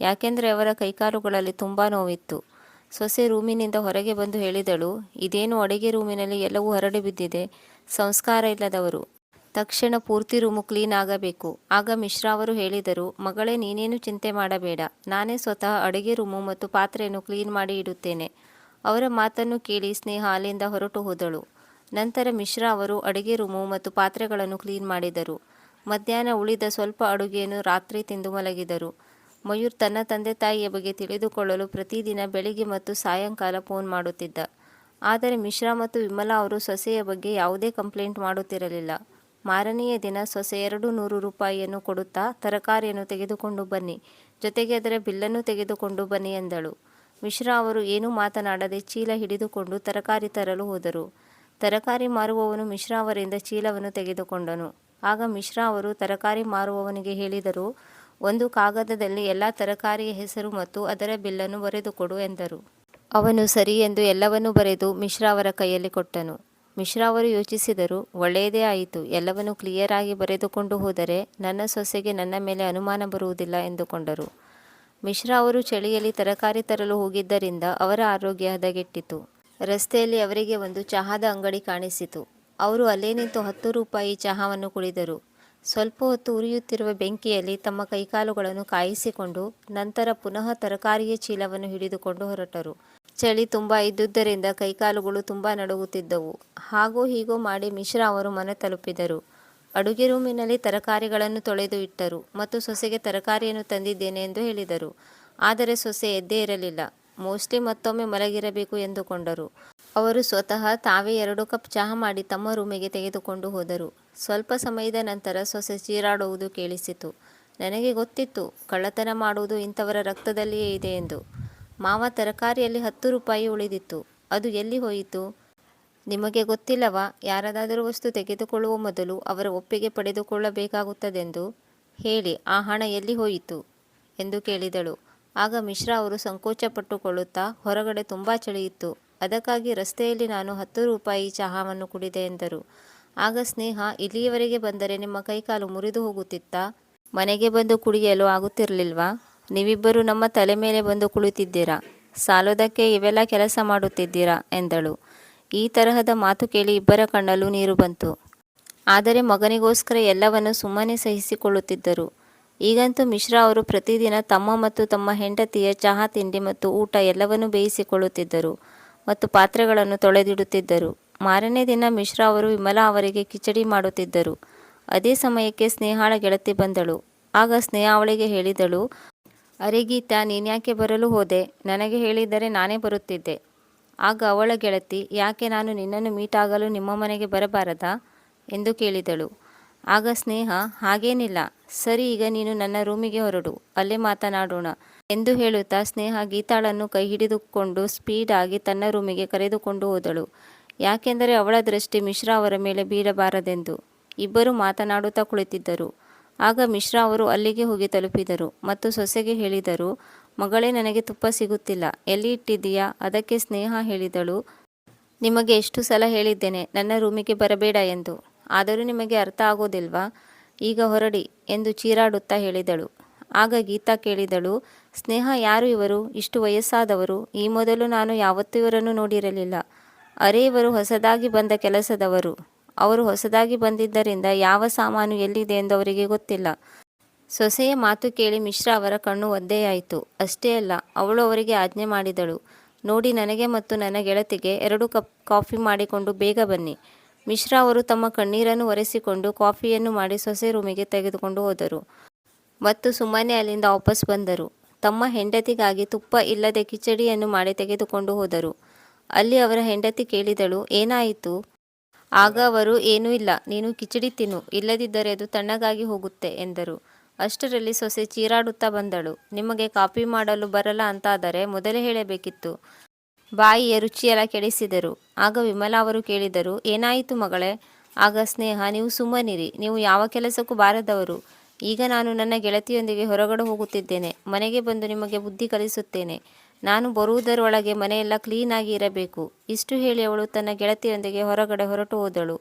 ಯಾಕೆಂದರೆ ಅವರ ಕೈಕಾಲುಗಳಲ್ಲಿ ತುಂಬ ನೋವಿತ್ತು. ಸೊಸೆ ರೂಮಿನಿಂದ ಹೊರಗೆ ಬಂದು ಹೇಳಿದಳು, ಇದೇನು ಅಡುಗೆ ರೂಮಿನಲ್ಲಿ ಎಲ್ಲವೂ ಹರಡಿ ಬಿದ್ದಿದೆ, ಸಂಸ್ಕಾರ ಇಲ್ಲದವರು. ತಕ್ಷಣ ಪೂರ್ತಿ ರೂಮು ಕ್ಲೀನ್ ಆಗಬೇಕು. ಆಗ ಮಿಶ್ರಾ ಅವರು ಹೇಳಿದರು, ಮಗಳೇ, ನೀನೇನು ಚಿಂತೆ ಮಾಡಬೇಡ. ನಾನೇ ಸ್ವತಃ ಅಡುಗೆ ರೂಮು ಮತ್ತು ಪಾತ್ರೆಯನ್ನು ಕ್ಲೀನ್ ಮಾಡಿ ಇಡುತ್ತೇನೆ. ಅವರ ಮಾತನ್ನು ಕೇಳಿ ಸ್ನೇಹ ಅಲ್ಲಿಂದ ಹೊರಟು ಹೋದಳು. ನಂತರ ಮಿಶ್ರಾ ಅವರು ಅಡುಗೆ ರೂಮು ಮತ್ತು ಪಾತ್ರೆಗಳನ್ನು ಕ್ಲೀನ್ ಮಾಡಿದರು. ಮಧ್ಯಾಹ್ನ ಉಳಿದ ಸ್ವಲ್ಪ ಅಡುಗೆಯನ್ನು ರಾತ್ರಿ ತಿಂದು ಮಲಗಿದರು. ಮಯೂರ್ ತನ್ನ ತಂದೆ ತಾಯಿಯ ಬಗ್ಗೆ ತಿಳಿದುಕೊಳ್ಳಲು ಪ್ರತಿದಿನ ಬೆಳಿಗ್ಗೆ ಮತ್ತು ಸಾಯಂಕಾಲ ಫೋನ್ ಮಾಡುತ್ತಿದ್ದ. ಆದರೆ ಮಿಶ್ರಾ ಮತ್ತು ವಿಮಲಾ ಅವರು ಸೊಸೆಯ ಬಗ್ಗೆ ಯಾವುದೇ ಕಂಪ್ಲೇಂಟ್ ಮಾಡುತ್ತಿರಲಿಲ್ಲ. ಮಾರನೆಯ ದಿನ ಸೊಸೆ ಎರಡು ನೂರು ರೂಪಾಯಿಯನ್ನು ಕೊಡುತ್ತಾ ತರಕಾರಿಯನ್ನು ತೆಗೆದುಕೊಂಡು ಬನ್ನಿ, ಜೊತೆಗೆ ಅದರ ಬಿಲ್ಲನ್ನು ತೆಗೆದುಕೊಂಡು ಬನ್ನಿ ಎಂದಳು. ಮಿಶ್ರಾ ಅವರು ಏನೂ ಮಾತನಾಡದೆ ಚೀಲ ಹಿಡಿದುಕೊಂಡು ತರಕಾರಿ ತರಲು ಹೋದರು. ತರಕಾರಿ ಮಾರುವವನು ಮಿಶ್ರಾ ಅವರಿಂದ ಚೀಲವನ್ನು ತೆಗೆದುಕೊಂಡನು. ಆಗ ಮಿಶ್ರಾ ಅವರು ತರಕಾರಿ ಮಾರುವವನಿಗೆ ಹೇಳಿದರು, ಒಂದು ಕಾಗದದಲ್ಲಿ ಎಲ್ಲ ತರಕಾರಿಯ ಹೆಸರು ಮತ್ತು ಅದರ ಬಿಲ್ಲನ್ನು ಬರೆದುಕೊಡು ಎಂದರು. ಅವನು, ಸರಿ ಎಂದು ಎಲ್ಲವನ್ನೂ ಬರೆದು ಮಿಶ್ರಾ ಅವರ ಕೈಯಲ್ಲಿ ಕೊಟ್ಟನು. ಮಿಶ್ರಾ ಅವರು ಯೋಚಿಸಿದರು, ಒಳ್ಳೆಯದೇ ಆಯಿತು, ಎಲ್ಲವನ್ನೂ ಕ್ಲಿಯರ್ ಆಗಿ ಬರೆದುಕೊಂಡು ಹೋದರೆ ನನ್ನ ಸೊಸೆಗೆ ನನ್ನ ಮೇಲೆ ಅನುಮಾನ ಬರುವುದಿಲ್ಲ ಎಂದುಕೊಂಡರು. ಮಿಶ್ರಾ ಅವರು ಚಳಿಯಲ್ಲಿ ತರಕಾರಿ ತರಲು ಹೋಗಿದ್ದರಿಂದ ಅವರ ಆರೋಗ್ಯ ಹದಗೆಟ್ಟಿತು. ರಸ್ತೆಯಲ್ಲಿ ಅವರಿಗೆ ಒಂದು ಚಹಾದ ಅಂಗಡಿ ಕಾಣಿಸಿತು. ಅವರು ಅಲ್ಲೇ ನಿಂತು ಹತ್ತು ರೂಪಾಯಿ ಚಹಾವನ್ನು ಕುಡಿದರು. ಸ್ವಲ್ಪ ಹೊತ್ತು ಉರಿಯುತ್ತಿರುವ ಬೆಂಕಿಯಲ್ಲಿ ತಮ್ಮ ಕೈಕಾಲುಗಳನ್ನು ಕಾಯಿಸಿಕೊಂಡು ನಂತರ ಪುನಃ ತರಕಾರಿಯ ಚೀಲವನ್ನು ಹಿಡಿದುಕೊಂಡು ಹೊರಟರು. ಚಳಿ ತುಂಬ ಇದ್ದುದರಿಂದ ಕೈಕಾಲುಗಳು ತುಂಬ ನಡುಗುತ್ತಿದ್ದವು. ಹಾಗೋ ಹೀಗೋ ಮಾಡಿ ಮಿಶ್ರಾ ಅವರು ಮನೆ ತಲುಪಿದರು. ಅಡುಗೆ ರೂಮಿನಲ್ಲಿ ತರಕಾರಿಗಳನ್ನು ತೊಳೆದು ಇಟ್ಟರು ಮತ್ತು ಸೊಸೆಗೆ ತರಕಾರಿಯನ್ನು ತಂದಿದ್ದೇನೆ ಎಂದು ಹೇಳಿದರು. ಆದರೆ ಸೊಸೆ ಎದ್ದೇ ಇರಲಿಲ್ಲ. ಮೋಸ್ಟ್ಲಿ ಮತ್ತೊಮ್ಮೆ ಮಲಗಿರಬೇಕು ಎಂದುಕೊಂಡರು. ಅವರು ಸ್ವತಃ ತಾವೇ ಎರಡು ಕಪ್ ಚಹಾ ಮಾಡಿ ತಮ್ಮ ರೂಮಿಗೆ ತೆಗೆದುಕೊಂಡು ಹೋದರು. ಸ್ವಲ್ಪ ಸಮಯದ ನಂತರ ಸೊಸೆ ಚೀರಾಡುವುದು ಕೇಳಿಸಿತು. ನನಗೆ ಗೊತ್ತಿತ್ತು, ಕಳ್ಳತನ ಮಾಡುವುದು ಇಂಥವರ ರಕ್ತದಲ್ಲಿಯೇ ಇದೆ ಎಂದು. ಮಾವ ತರಕಾರಿಯಲ್ಲಿ ಹತ್ತು ರೂಪಾಯಿ ಉಳಿದಿತ್ತು. ಅದು ಎಲ್ಲಿ ಹೋಯಿತು? ನಿಮಗೆ ಗೊತ್ತಿಲ್ಲವಾ? ಯಾರದಾದರೂ ವಸ್ತು ತೆಗೆದುಕೊಳ್ಳುವ ಮೊದಲು ಅವರ ಒಪ್ಪಿಗೆ ಪಡೆದುಕೊಳ್ಳಬೇಕಾಗುತ್ತದೆಂದು? ಹೇಳಿ, ಆ ಹಣ ಎಲ್ಲಿ ಹೋಯಿತು? ಎಂದು ಕೇಳಿದಳು. ಆಗ ಮಿಶ್ರಾ ಅವರು ಸಂಕೋಚಪಟ್ಟುಕೊಳ್ಳುತ್ತಾ ಹೊರಗಡೆ ತುಂಬ ಚಳಿಯಿತ್ತು. ಅದಕ್ಕಾಗಿ ರಸ್ತೆಯಲ್ಲಿ ನಾನು ಹತ್ತು ರೂಪಾಯಿ ಚಹಾವನ್ನು ಕುಡಿದೆ ಎಂದರು. ಆಗ ಸ್ನೇಹ, ಇಲ್ಲಿಯವರೆಗೆ ಬಂದರೆ ನಿಮ್ಮ ಕೈಕಾಲು ಮುರಿದು ಹೋಗುತ್ತಿತ್ತಾ? ಮನೆಗೆ ಬಂದು ಕುಡಿಯಲು ಆಗುತ್ತಿರಲಿಲ್ವಾ? ನೀವಿಬ್ಬರು ನಮ್ಮ ತಲೆ ಮೇಲೆ ಬಂದು ಕುಳಿತಿದ್ದೀರಾ? ಸಾಲೋದಕ್ಕೆ ಇವೆಲ್ಲ ಕೆಲಸ ಮಾಡುತ್ತಿದ್ದೀರಾ? ಎಂದಳು. ಈ ತರಹದ ಮಾತು ಕೇಳಿ ಇಬ್ಬರ ಕಣ್ಣಲ್ಲೂ ನೀರು ಬಂತು. ಆದರೆ ಮಗನಿಗೋಸ್ಕರ ಎಲ್ಲವನ್ನು ಸುಮ್ಮನೆ ಸಹಿಸಿಕೊಳ್ಳುತ್ತಿದ್ದರು. ಈಗಂತೂ ಮಿಶ್ರಾ ಅವರು ಪ್ರತಿದಿನ ತಮ್ಮ ಮತ್ತು ತಮ್ಮ ಹೆಂಡತಿಯ ಚಹಾ ತಿಂಡಿ ಮತ್ತು ಊಟ ಎಲ್ಲವನ್ನೂ ಬೇಯಿಸಿಕೊಳ್ಳುತ್ತಿದ್ದರು ಮತ್ತು ಪಾತ್ರೆಗಳನ್ನು ತೊಳೆದಿಡುತ್ತಿದ್ದರು. ಮಾರನೇ ದಿನ ಮಿಶ್ರಾ ಅವರು ವಿಮಲಾ ಅವರಿಗೆ ಕಿಚಡಿ ಮಾಡುತ್ತಿದ್ದರು. ಅದೇ ಸಮಯಕ್ಕೆ ಸ್ನೇಹಾಳ ಗೆಳತಿ ಬಂದಳು. ಆಗ ಸ್ನೇಹ ಅವಳಿಗೆ ಹೇಳಿದಳು, ಅರೆ ಗೀತಾ ನೀನ್ಯಾಕೆ ಬರಲು ಹೋದೆ? ನನಗೆ ಹೇಳಿದರೆ ನಾನೇ ಬರುತ್ತಿದ್ದೆ. ಆಗ ಅವಳ ಗೆಳತಿ, ಯಾಕೆ ನಾನು ನಿನ್ನನ್ನು ಮೀಟ್ ಆಗಲು ನಿಮ್ಮ ಮನೆಗೆ ಬರಬಾರದಾ ಎಂದು ಕೇಳಿದಳು. ಆಗ ಸ್ನೇಹ, ಹಾಗೇನಿಲ್ಲ. ಸರಿ, ಈಗ ನೀನು ನನ್ನ ರೂಮಿಗೆ ಹೊರಡು. ಅಲ್ಲೇ ಮಾತನಾಡೋಣ. ಎಂದು ಹೇಳುತ್ತಾ ಸ್ನೇಹ ಗೀತಾಳನ್ನು ಕೈ ಹಿಡಿದುಕೊಂಡು ಸ್ಪೀಡಾಗಿ ತನ್ನ ರೂಮಿಗೆ ಕರೆದುಕೊಂಡು ಹೋದಳು. ಯಾಕೆಂದರೆ ಅವಳ ದೃಷ್ಟಿ ಮಿಶ್ರಾ ಅವರ ಮೇಲೆ ಬೀಳಬಾರದೆಂದು. ಇಬ್ಬರು ಮಾತನಾಡುತ್ತಾ ಕುಳಿತಿದ್ದರು. ಆಗ ಮಿಶ್ರಾ ಅವರು ಅಲ್ಲಿಗೆ ಹೋಗಿ ತಲುಪಿದರು ಮತ್ತು ಸೊಸೆಗೆ ಹೇಳಿದರು, ಮಗಳೇ, ನನಗೆ ತುಪ್ಪ ಸಿಗುತ್ತಿಲ್ಲ. ಎಲ್ಲಿ ಇಟ್ಟಿದ್ದೀಯಾ? ಅದಕ್ಕೆ ಸ್ನೇಹ ಹೇಳಿದಳು, ನಿಮಗೆ ಎಷ್ಟು ಸಲ ಹೇಳಿದ್ದೇನೆ. ನನ್ನ ರೂಮಿಗೆ ಬರಬೇಡ ಎಂದು. ಆದರೂ ನಿಮಗೆ ಅರ್ಥ ಆಗೋದಿಲ್ವಾ? ಈಗ ಹೊರಡಿ ಎಂದು ಚೀರಾಡುತ್ತಾ ಹೇಳಿದಳು. ಆಗ ಗೀತಾ ಕೇಳಿದಳು, ಸ್ನೇಹ ಯಾರು ಇವರು? ಇಷ್ಟು ವಯಸ್ಸಾದವರು? ಈ ಮೊದಲು ನಾನು ಯಾವತ್ತೂ ಇವರನ್ನು ನೋಡಿರಲಿಲ್ಲ. ಅರೆ, ಇವರು ಹೊಸದಾಗಿ ಬಂದ ಕೆಲಸದವರು. ಅವರು ಹೊಸದಾಗಿ ಬಂದಿದ್ದರಿಂದ ಯಾವ ಸಾಮಾನು ಎಲ್ಲಿದೆ ಎಂದು ಅವರಿಗೆ ಗೊತ್ತಿಲ್ಲ. ಸೊಸೆಯ ಮಾತು ಕೇಳಿ ಮಿಶ್ರಾ ಅವರ ಕಣ್ಣು ಒದ್ದೆಯಾಯಿತು. ಅಷ್ಟೇ ಅಲ್ಲ, ಅವಳು ಅವರಿಗೆ ಆಜ್ಞೆ ಮಾಡಿದಳು. ನೋಡಿ ನನಗೆ ಮತ್ತು ನನ್ನ ಗೆಳತಿಗೆ ಎರಡು ಕಪ್ ಕಾಫಿ ಮಾಡಿಕೊಂಡು ಬೇಗ ಬನ್ನಿ. ಮಿಶ್ರಾ ಅವರು ತಮ್ಮ ಕಣ್ಣೀರನ್ನು ಒರೆಸಿಕೊಂಡು ಕಾಫಿಯನ್ನು ಮಾಡಿ ಸೊಸೆ ರೂಮಿಗೆ ತೆಗೆದುಕೊಂಡು ಹೋದರು. ಮತ್ತು ಸುಮ್ಮನೆ ಅಲ್ಲಿಂದ ವಾಪಸ್ ಬಂದರು. ತಮ್ಮ ಹೆಂಡತಿಗಾಗಿ ತುಪ್ಪ ಇಲ್ಲದೆ ಕಿಚಡಿಯನ್ನು ಮಾಡಿ ತೆಗೆದುಕೊಂಡು ಹೋದರು. ಅಲ್ಲಿ ಅವರ ಹೆಂಡತಿ ಕೇಳಿದಳು, ಏನಾಯಿತು? ಆಗ ಅವರು, ಏನೂ ಇಲ್ಲ. ನೀನು ಕಿಚಡಿ ತಿನ್ನು. ಇಲ್ಲದಿದ್ದರೆ ಅದು ತಣ್ಣಗಾಗಿ ಹೋಗುತ್ತೆ ಎಂದರು. ಅಷ್ಟರಲ್ಲಿ ಸೊಸೆ ಚೀರಾಡುತ್ತಾ ಬಂದಳು. ನಿಮಗೆ ಕಾಪಿ ಮಾಡಲು ಬರಲ್ಲ ಅಂತಾದರೆ ಮೊದಲೇ ಹೇಳಬೇಕಿತ್ತು. ಬಾಯಿಯ ರುಚಿಯೆಲ್ಲ ಕೆಡಿಸಿದರು. ಆಗ ವಿಮಲಾ ಅವರು ಕೇಳಿದರು, ಏನಾಯಿತು ಮಗಳೇ? ಆಗ ಸ್ನೇಹ, ನೀವು ಸುಮ್ಮನಿರಿ. ನೀವು ಯಾವ ಕೆಲಸಕ್ಕೂ ಬಾರದವರು. ಈಗ ನಾನು ನನ್ನ ಗೆಳತಿಯೊಂದಿಗೆ ಹೊರಗಡೆ ಹೋಗುತ್ತಿದ್ದೇನೆ. ಮನೆಗೆ ಬಂದು ನಿಮಗೆ ಬುದ್ಧಿ ಕಲಿಸುತ್ತೇನೆ. ನಾನು ಬರುವುದರೊಳಗೆ ಮನೆಯೆಲ್ಲ ಕ್ಲೀನಾಗಿ ಇರಬೇಕು. ಇಷ್ಟು ಹೇಳಿ ಅವಳು ತನ್ನ ಗೆಳತಿಯೊಂದಿಗೆ ಹೊರಗಡೆ ಹೊರಟು ಹೋದಳು.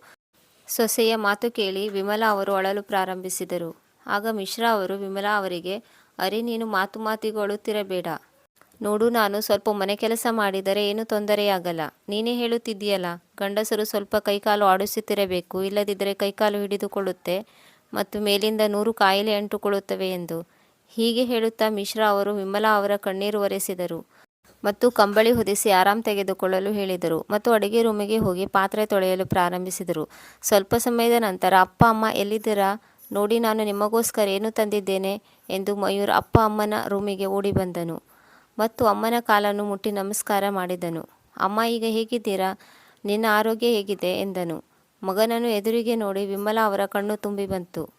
ಸೊಸೆಯ ಮಾತು ಕೇಳಿ ವಿಮಲಾ ಅವರು ಅಳಲು ಪ್ರಾರಂಭಿಸಿದರು. ಆಗ ಮಿಶ್ರಾ ಅವರು, ವಿಮಲಾ ಅವರಿಗೆ, ಅರೆ, ನೀನು ಮಾತು ಮಾತಿಗೂ ಅಳುತ್ತಿರಬೇಡ ನೋಡು, ನಾನು ಸ್ವಲ್ಪ ಮನೆ ಕೆಲಸ ಮಾಡಿದರೆ ಏನು ತೊಂದರೆಯಾಗಲ್ಲ. ನೀನೇ ಹೇಳುತ್ತಿದ್ದೀಯಲ್ಲ, ಗಂಡಸರು ಸ್ವಲ್ಪ ಕೈಕಾಲು ಆಡಿಸುತ್ತಿರಬೇಕು, ಇಲ್ಲದಿದ್ದರೆ ಕೈಕಾಲು ಹಿಡಿದುಕೊಳ್ಳುತ್ತೆ ಮತ್ತು ಮೇಲಿಂದ ನೂರು ಕಾಯಿಲೆ ಅಂಟುಕೊಳ್ಳುತ್ತವೆ ಎಂದು. ಹೀಗೆ ಹೇಳುತ್ತಾ ಮಿಶ್ರಾ ಅವರು ವಿಮಲಾ ಅವರ ಕಣ್ಣೀರು ಒರೆಸಿದರು ಮತ್ತು ಕಂಬಳಿ ಹೊದಿಸಿ ಆರಾಮ್ ತೆಗೆದುಕೊಳ್ಳಲು ಹೇಳಿದರು ಮತ್ತು ಅಡುಗೆ ರೂಮಿಗೆ ಹೋಗಿ ಪಾತ್ರೆ ತೊಳೆಯಲು ಪ್ರಾರಂಭಿಸಿದರು. ಸ್ವಲ್ಪ ಸಮಯದ ನಂತರ, ಅಪ್ಪ, ಅಮ್ಮ ಎಲ್ಲಿದ್ದೀರಾ? ನೋಡಿ, ನಾನು ನಿಮಗೋಸ್ಕರ ಏನು ತಂದಿದ್ದೇನೆ? ಎಂದು ಮಯೂರ್ ಅಪ್ಪ, ಅಮ್ಮನ ರೂಮಿಗೆ ಓಡಿ ಬಂದನು. ಮತ್ತು ಅಮ್ಮನ ಕಾಲನ್ನು ಮುಟ್ಟಿ ನಮಸ್ಕಾರ ಮಾಡಿದನು. ಅಮ್ಮ, ಈಗ ಹೇಗಿದ್ದೀರಾ? ನಿನ್ನ ಆರೋಗ್ಯ ಹೇಗಿದೆ? ಎಂದನು. ಮಗನನ್ನು ಎದುರಿಗೆ ನೋಡಿ ವಿಮಲಾ ಅವರ ಕಣ್ಣು ತುಂಬಿ ಬಂತು.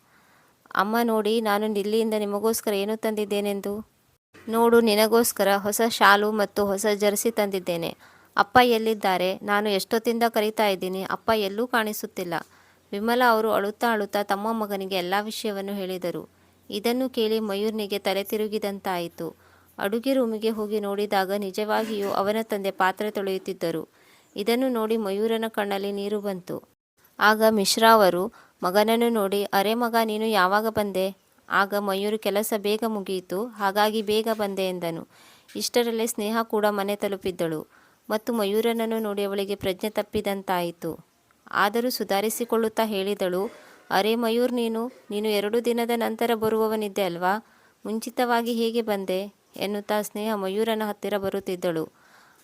ಅಮ್ಮ, ನೋಡಿ, ನಾನು ಇಲ್ಲಿಂದ ನಿಮಗೋಸ್ಕರ ಏನು ತಂದಿದ್ದೇನೆಂದು? ನೋಡು, ನಿನಗೋಸ್ಕರ ಹೊಸ ಶಾಲು ಮತ್ತು ಹೊಸ ಜರ್ಸಿ ತಂದಿದ್ದೇನೆ. ಅಪ್ಪ ಎಲ್ಲಿದ್ದಾರೆ? ನಾನು ಎಷ್ಟೊತ್ತಿಂದ ಕರೀತಾ ಇದ್ದೀನಿ. ಅಪ್ಪ ಎಲ್ಲೂ ಕಾಣಿಸುತ್ತಿಲ್ಲ. ವಿಮಲಾ ಅವರು ಅಳುತ್ತಾ ಅಳುತ್ತಾ ತಮ್ಮ ಮಗನಿಗೆ ಎಲ್ಲ ವಿಷಯವನ್ನು ಹೇಳಿದರು. ಇದನ್ನು ಕೇಳಿ ಮಯೂರ್ನಿಗೆ ತಲೆ ತಿರುಗಿದಂತಾಯಿತು ಅಡುಗೆ ರೂಮಿಗೆ ಹೋಗಿ ನೋಡಿದಾಗ ನಿಜವಾಗಿಯೂ ಅವನ ತಂದೆ ಪಾತ್ರೆ ತೊಳೆಯುತ್ತಿದ್ದರು. ಇದನ್ನು ನೋಡಿ ಮಯೂರನ ಕಣ್ಣಲ್ಲಿ ನೀರು ಬಂತು. ಆಗ ಮಿಶ್ರಾ ಅವರು, ಮಗನನ್ನು ನೋಡಿ, ಅರೆ ಮಗ, ನೀನು ಯಾವಾಗ ಬಂದೆ? ಆಗ ಮಯೂರು ಕೆಲಸ ಬೇಗ ಮುಗಿಯಿತು. ಹಾಗಾಗಿ ಬೇಗ ಬಂದೆ ಎಂದನು. ಇಷ್ಟರಲ್ಲೇ ಸ್ನೇಹ ಕೂಡ ಮನೆ ತಲುಪಿದ್ದಳು. ಮತ್ತು ಮಯೂರನನ್ನು ನೋಡಿ ಅವಳಿಗೆ ಪ್ರಜ್ಞೆ ತಪ್ಪಿದಂತಾಯಿತು. ಆದರೂ ಸುಧಾರಿಸಿಕೊಳ್ಳುತ್ತಾ ಹೇಳಿದಳು, ಅರೆ ಮಯೂರ್, ನೀನು ನೀನು ಎರಡು ದಿನದ ನಂತರ ಬರುವವನಿದ್ದೆ ಅಲ್ವಾ? ಮುಂಚಿತವಾಗಿ ಹೇಗೆ ಬಂದೆ? ಎನ್ನುತ್ತಾ ಸ್ನೇಹ ಮಯೂರನ ಹತ್ತಿರ ಬರುತ್ತಿದ್ದಳು.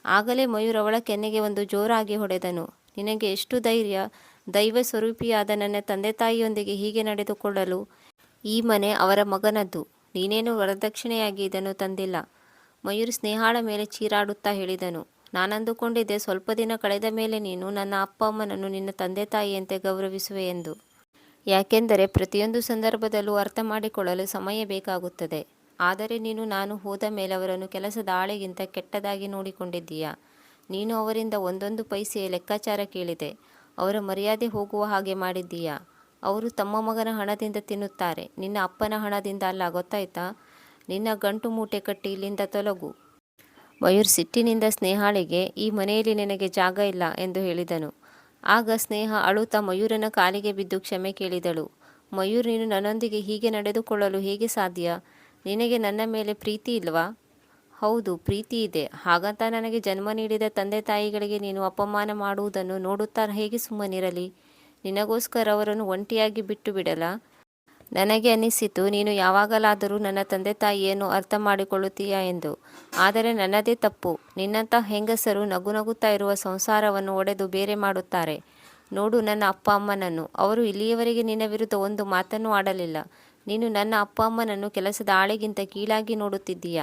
ಆಗಲೇ ಮಯೂರ ಅವಳ ಕೆನ್ನೆಗೆ ಒಂದು ಜೋರಾಗಿ ಹೊಡೆದನು. ನಿನಗೆ ಎಷ್ಟು ಧೈರ್ಯ? ದೈವ ಸ್ವರೂಪಿಯಾದ ನನ್ನ ತಂದೆ ತಾಯಿಯೊಂದಿಗೆ ಹೀಗೆ ನಡೆದುಕೊಳ್ಳಲು ಈ ಮನೆ ಅವರ ಮಗನದ್ದು. ನೀನೇನು ವರದಕ್ಷಿಣೆಯಾಗಿ ಇದನ್ನು ತಂದಿಲ್ಲ. ಮಯೂರ್ ಸ್ನೇಹಾಳ ಮೇಲೆ ಚೀರಾಡುತ್ತಾ ಹೇಳಿದನು. ನಾನಂದುಕೊಂಡಿದ್ದೆ ಸ್ವಲ್ಪ ದಿನ ಕಳೆದ ಮೇಲೆ ನೀನು ನನ್ನ ಅಪ್ಪ ಅಮ್ಮನನ್ನು ನಿನ್ನ ತಂದೆ ತಾಯಿಯಂತೆ ಗೌರವಿಸುವೆ ಎಂದು. ಯಾಕೆಂದರೆ ಪ್ರತಿಯೊಂದು ಸಂದರ್ಭದಲ್ಲೂ ಅರ್ಥ ಮಾಡಿಕೊಳ್ಳಲು ಸಮಯ ಬೇಕಾಗುತ್ತದೆ. ಆದರೆ ನೀನು ನಾನು ಹೋದ ಮೇಲೆ ಅವರನ್ನು ಕೆಲಸದ ಆಳೆಗಿಂತ ಕೆಟ್ಟದಾಗಿ ನೋಡಿಕೊಂಡಿದ್ದೀಯ? ನೀನು ಅವರಿಂದ ಒಂದೊಂದು ಪೈಸೆಯ ಲೆಕ್ಕಾಚಾರ ಕೇಳಿದೆ. ಅವರ ಮರ್ಯಾದೆ ಹೋಗುವ ಹಾಗೆ ಮಾಡಿದ್ದೀಯಾ? ಅವರು ತಮ್ಮ ಮಗನ ಹಣದಿಂದ ತಿನ್ನುತ್ತಾರೆ. ನಿನ್ನ ಅಪ್ಪನ ಹಣದಿಂದ ಅಲ್ಲ, ಗೊತ್ತಾಯ್ತಾ? ನಿನ್ನ ಗಂಟು ಮೂಟೆ ಕಟ್ಟಿ ಇಲ್ಲಿಂದ ತೊಲಗು. ಮಯೂರ್ ಸಿಟ್ಟಿನಿಂದ ಸ್ನೇಹಾಳಿಗೆ, ಈ ಮನೆಯಲ್ಲಿ ನಿನಗೆ ಜಾಗ ಇಲ್ಲ ಎಂದು ಹೇಳಿದನು. ಆಗ ಸ್ನೇಹ ಅಳುತ್ತಾ ಮಯೂರನ ಕಾಲಿಗೆ ಬಿದ್ದು ಕ್ಷಮೆ ಕೇಳಿದಳು. ಮಯೂರ್ ನೀನು ನನ್ನೊಂದಿಗೆ ಹೀಗೆ ನಡೆದುಕೊಳ್ಳಲು ಹೇಗೆ ಸಾಧ್ಯ? ನಿನಗೆ ನನ್ನ ಮೇಲೆ ಪ್ರೀತಿ ಇಲ್ವಾ? ಹೌದು, ಪ್ರೀತಿ ಇದೆ. ಹಾಗಂತ ನನಗೆ ಜನ್ಮ ನೀಡಿದ ತಂದೆ ತಾಯಿಗಳಿಗೆ ನೀನು ಅಪಮಾನ ಮಾಡುವುದನ್ನು ನೋಡುತ್ತಾ ಹೇಗೆ ಸುಮ್ಮನಿರಲಿ? ನಿನಗೋಸ್ಕರ ಅವರನ್ನು ಒಂಟಿಯಾಗಿ ಬಿಟ್ಟು ಬಿಡಲ? ನನಗೆ ಅನಿಸಿತು, ನೀನು ಯಾವಾಗಲಾದರೂ ನನ್ನ ತಂದೆ ತಾಯಿಯನ್ನು ಅರ್ಥ ಮಾಡಿಕೊಳ್ಳುತ್ತೀಯಾ ಎಂದು. ಆದರೆ ನನ್ನದೇ ತಪ್ಪು. ನಿನ್ನಂಥ ಹೆಂಗಸರು ನಗು ನಗುತ್ತಾ ಇರುವ ಸಂಸಾರವನ್ನು ಒಡೆದು ಬೇರೆ ಮಾಡುತ್ತಾರೆ. ನೋಡು ನನ್ನ ಅಪ್ಪ ಅಮ್ಮನನ್ನು. ಅವರು ಇಲ್ಲಿಯವರೆಗೆ ನಿನ್ನ ವಿರುದ್ಧ ಒಂದು ಮಾತನ್ನು ಆಡಲಿಲ್ಲ. ನೀನು ನನ್ನ ಅಪ್ಪ ಅಮ್ಮನನ್ನು ಕೆಲಸದ ಆಳೆಗಿಂತ ಕೀಳಾಗಿ ನೋಡುತ್ತಿದ್ದೀಯ?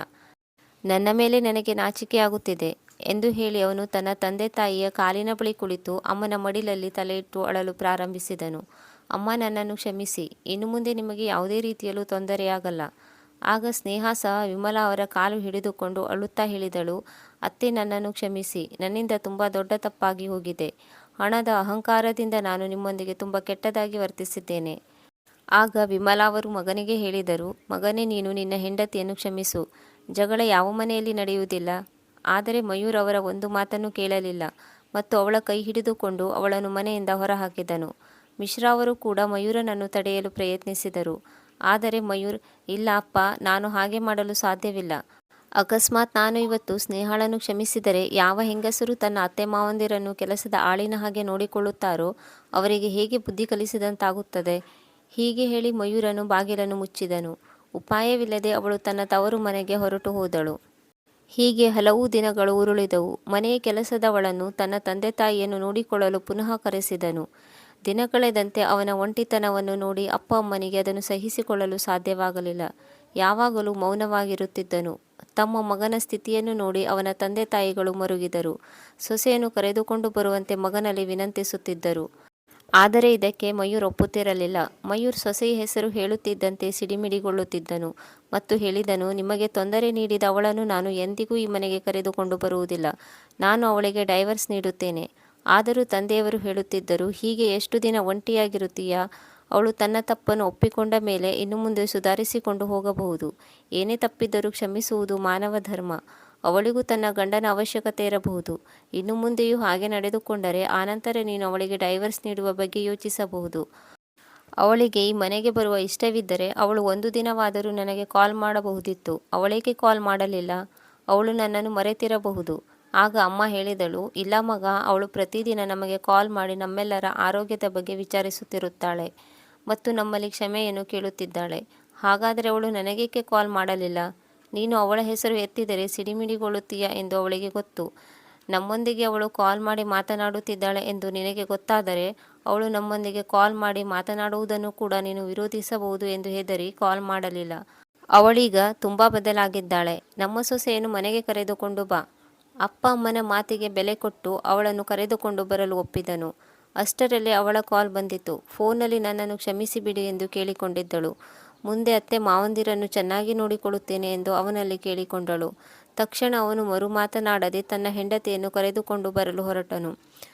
ನನ್ನ ಮೇಲೆ ನನಗೆ ನಾಚಿಕೆಯಾಗುತ್ತಿದೆ ಎಂದು ಹೇಳಿ ಅವನು ತನ್ನ ತಂದೆ ತಾಯಿಯ ಕಾಲಿನ ಬಳಿ ಕುಳಿತು ಅಮ್ಮನ ಮಡಿಲಲ್ಲಿ ತಲೆ ಇಟ್ಟು ಅಳಲು ಪ್ರಾರಂಭಿಸಿದನು. ಅಮ್ಮ ನನ್ನನ್ನು ಕ್ಷಮಿಸಿ, ಇನ್ನು ಮುಂದೆ ನಿಮಗೆ ಯಾವುದೇ ರೀತಿಯಲ್ಲೂ ತೊಂದರೆಯಾಗಲ್ಲ. ಆಗ ಸ್ನೇಹ ಸಹ ವಿಮಲಾ ಅವರ ಕಾಲು ಹಿಡಿದುಕೊಂಡು ಅಳುತ್ತಾ ಹೇಳಿದಳು, ಅತ್ತೆ ನನ್ನನ್ನು ಕ್ಷಮಿಸಿ, ನನ್ನಿಂದ ತುಂಬ ದೊಡ್ಡ ತಪ್ಪಾಗಿ ಹೋಗಿದೆ. ಹಣದ ಅಹಂಕಾರದಿಂದ ನಾನು ನಿಮ್ಮೊಂದಿಗೆ ತುಂಬ ಕೆಟ್ಟದಾಗಿ ವರ್ತಿಸಿದ್ದೇನೆ. ಆಗ ವಿಮಲಾ ಅವರು ಮಗನಿಗೆ ಹೇಳಿದರು, ಮಗನೇ, ನೀನು ನಿನ್ನ ಹೆಂಡತಿಯನ್ನು ಕ್ಷಮಿಸು. ಜಗಳ ಯಾವ ಮನೆಯಲ್ಲಿ ನಡೆಯುವುದಿಲ್ಲ. ಆದರೆ ಮಯೂರ್ ಅವರ ಒಂದು ಮಾತನ್ನು ಕೇಳಲಿಲ್ಲ. ಮತ್ತು ಅವಳ ಕೈ ಹಿಡಿದುಕೊಂಡು ಅವಳನ್ನು ಮನೆಯಿಂದ ಹೊರಹಾಕಿದನು. ಮಿಶ್ರಾ ಅವರು ಕೂಡ ಮಯೂರನನ್ನು ತಡೆಯಲು ಪ್ರಯತ್ನಿಸಿದರು. ಆದರೆ ಮಯೂರ್, ಇಲ್ಲ ಅಪ್ಪ, ನಾನು ಹಾಗೆ ಮಾಡಲು ಸಾಧ್ಯವಿಲ್ಲ. ಅಕಸ್ಮಾತ್ ನಾನು ಇವತ್ತು ಸ್ನೇಹಾಳನ್ನು ಕ್ಷಮಿಸಿದರೆ ಯಾವ ಹೆಂಗಸರು ತನ್ನ ಅತ್ತೆ ಮಾವಂದಿರನ್ನು ಕೆಲಸದ ಆಳಿನ ಹಾಗೆ ನೋಡಿಕೊಳ್ಳುತ್ತಾರೋ, ಅವರಿಗೆ ಹೇಗೆ ಬುದ್ಧಿ ಕಲಿಸಿದಂತಾಗುತ್ತದೆ. ಹೀಗೆ ಹೇಳಿ ಮಯೂರನು ಬಾಗಿಲನ್ನು ಮುಚ್ಚಿದನು. ಉಪಾಯವಿಲ್ಲದೆ ಅವಳು ತನ್ನ ತವರು ಮನೆಗೆ ಹೊರಟು ಹೋದಳು. ಹೀಗೆ ಹಲವು ದಿನಗಳು ಉರುಳಿದವು. ಮನೆಯ ಕೆಲಸದವಳನ್ನು ತನ್ನ ತಂದೆ ತಾಯಿಯನ್ನು ನೋಡಿಕೊಳ್ಳಲು ಪುನಃ ಕರೆಸಿದನು. ದಿನ ಕಳೆದಂತೆ ಅವನ ಒಂಟಿತನವನ್ನು ನೋಡಿ ಅಪ್ಪ ಅಮ್ಮನಿಗೆ ಅದನ್ನು ಸಹಿಸಿಕೊಳ್ಳಲು ಸಾಧ್ಯವಾಗಲಿಲ್ಲ. ಯಾವಾಗಲೂ ಮೌನವಾಗಿರುತ್ತಿದ್ದನು. ತಮ್ಮ ಮಗನ ಸ್ಥಿತಿಯನ್ನು ನೋಡಿ ಅವನ ತಂದೆ ತಾಯಿಗಳು ಮರುಗಿದರು. ಸೊಸೆಯನ್ನು ಕರೆದುಕೊಂಡು ಬರುವಂತೆ ಮಗನಲ್ಲಿ ವಿನಂತಿಸುತ್ತಿದ್ದರು. ಆದರೆ ಇದಕ್ಕೆ ಮಯೂರ್ ಒಪ್ಪುತ್ತಿರಲಿಲ್ಲ. ಮಯೂರ್ ಸೊಸೆಯ ಹೆಸರು ಹೇಳುತ್ತಿದ್ದಂತೆ ಸಿಡಿಮಿಡಿಗೊಳ್ಳುತ್ತಿದ್ದನು ಮತ್ತು ಹೇಳಿದನು, ನಿಮಗೆ ತೊಂದರೆ ನೀಡಿದ ಅವಳನ್ನು ನಾನು ಎಂದಿಗೂ ಈ ಮನೆಗೆ ಕರೆದುಕೊಂಡು ಬರುವುದಿಲ್ಲ. ನಾನು ಅವಳಿಗೆ ಡೈವರ್ಸ್ ನೀಡುತ್ತೇನೆ. ಆದರೂ ತಂದೆಯವರು ಹೇಳುತ್ತಿದ್ದರು, ಹೀಗೆ ಎಷ್ಟು ದಿನ ಒಂಟಿಯಾಗಿರುತ್ತೀಯಾ? ಅವಳು ತನ್ನ ತಪ್ಪನ್ನು ಒಪ್ಪಿಕೊಂಡ ಮೇಲೆ ಇನ್ನು ಮುಂದೆ ಸುಧಾರಿಸಿಕೊಂಡು ಹೋಗಬಹುದು. ಏನೇ ತಪ್ಪಿದ್ದರೂ ಕ್ಷಮಿಸುವುದು ಮಾನವ ಧರ್ಮ. ಅವಳಿಗೂ ತನ್ನ ಗಂಡನ ಅವಶ್ಯಕತೆ ಇರಬಹುದು. ಇನ್ನು ಮುಂದೆಯೂ ಹಾಗೆ ನಡೆದುಕೊಂಡರೆ ಆನಂತರ ನೀನು ಅವಳಿಗೆ ಡೈವರ್ಸ್ ನೀಡುವ ಬಗ್ಗೆ ಯೋಚಿಸಬಹುದು. ಅವಳಿಗೆ ಈ ಮನೆಗೆ ಬರುವ ಇಷ್ಟವಿದ್ದರೆ ಅವಳು ಒಂದು ದಿನವಾದರೂ ನನಗೆ ಕಾಲ್ ಮಾಡಬಹುದಿತ್ತು. ಅವಳೇಕೆ ಕಾಲ್ ಮಾಡಲಿಲ್ಲ? ಅವಳು ನನ್ನನ್ನು ಮರೆತಿರಬಹುದು. ಆಗ ಅಮ್ಮ ಹೇಳಿದಳು, ಇಲ್ಲ ಮಗ, ಅವಳು ಪ್ರತಿದಿನ ನಮಗೆ ಕಾಲ್ ಮಾಡಿ ನಮ್ಮೆಲ್ಲರ ಆರೋಗ್ಯದ ಬಗ್ಗೆ ವಿಚಾರಿಸುತ್ತಿರುತ್ತಾಳೆ ಮತ್ತು ನಮ್ಮಲ್ಲಿ ಕ್ಷಮೆಯನ್ನು ಕೇಳುತ್ತಿದ್ದಾಳೆ. ಹಾಗಾದರೆ ಅವಳು ನನಗೇಕೆ ಕಾಲ್ ಮಾಡಲಿಲ್ಲ? ನೀನು ಅವಳ ಹೆಸರು ಎತ್ತಿದರೆ ಸಿಡಿಮಿಡಿಗೊಳ್ಳುತ್ತೀಯ ಎಂದು ಅವಳಿಗೆ ಗೊತ್ತು. ನಮ್ಮೊಂದಿಗೆ ಅವಳು ಕಾಲ್ ಮಾಡಿ ಮಾತನಾಡುತ್ತಿದ್ದಾಳೆ ಎಂದು ನಿನಗೆ ಗೊತ್ತಾದರೆ ಅವಳು ನಮ್ಮೊಂದಿಗೆ ಕಾಲ್ ಮಾಡಿ ಮಾತನಾಡುವುದನ್ನು ಕೂಡ ನೀನು ವಿರೋಧಿಸಬಹುದು ಎಂದು ಹೆದರಿ ಕಾಲ್ ಮಾಡಲಿಲ್ಲ. ಅವಳೀಗ ತುಂಬ ಬದಲಾಗಿದ್ದಾಳೆ. ನಮ್ಮ ಸೊಸೆಯನ್ನು ಮನೆಗೆ ಕರೆದುಕೊಂಡು ಬಾ. ಅಪ್ಪ ಅಮ್ಮನ ಮಾತಿಗೆ ಬೆಲೆ ಕೊಟ್ಟು ಅವಳನ್ನು ಕರೆದುಕೊಂಡು ಬರಲು ಒಪ್ಪಿದನು. ಅಷ್ಟರಲ್ಲಿ ಅವಳ ಕಾಲ್ ಬಂದಿತು. ಫೋನಲ್ಲಿ ನನ್ನನ್ನು ಕ್ಷಮಿಸಿಬಿಡಿ ಎಂದು ಕೇಳಿಕೊಂಡಿದ್ದಳು. ಮುಂದೆ ಅತ್ತೆ ಮಾವಂದಿರನ್ನು ಚೆನ್ನಾಗಿ ನೋಡಿಕೊಳ್ಳುತ್ತೇನೆ ಎಂದು ಅವನಲ್ಲಿ ಕೇಳಿಕೊಂಡಳು. ತಕ್ಷಣ ಅವನು ಮರು ಮಾತನಾಡದೆ ತನ್ನ ಹೆಂಡತಿಯನ್ನು ಕರೆದುಕೊಂಡು ಬರಲು ಹೊರಟನು.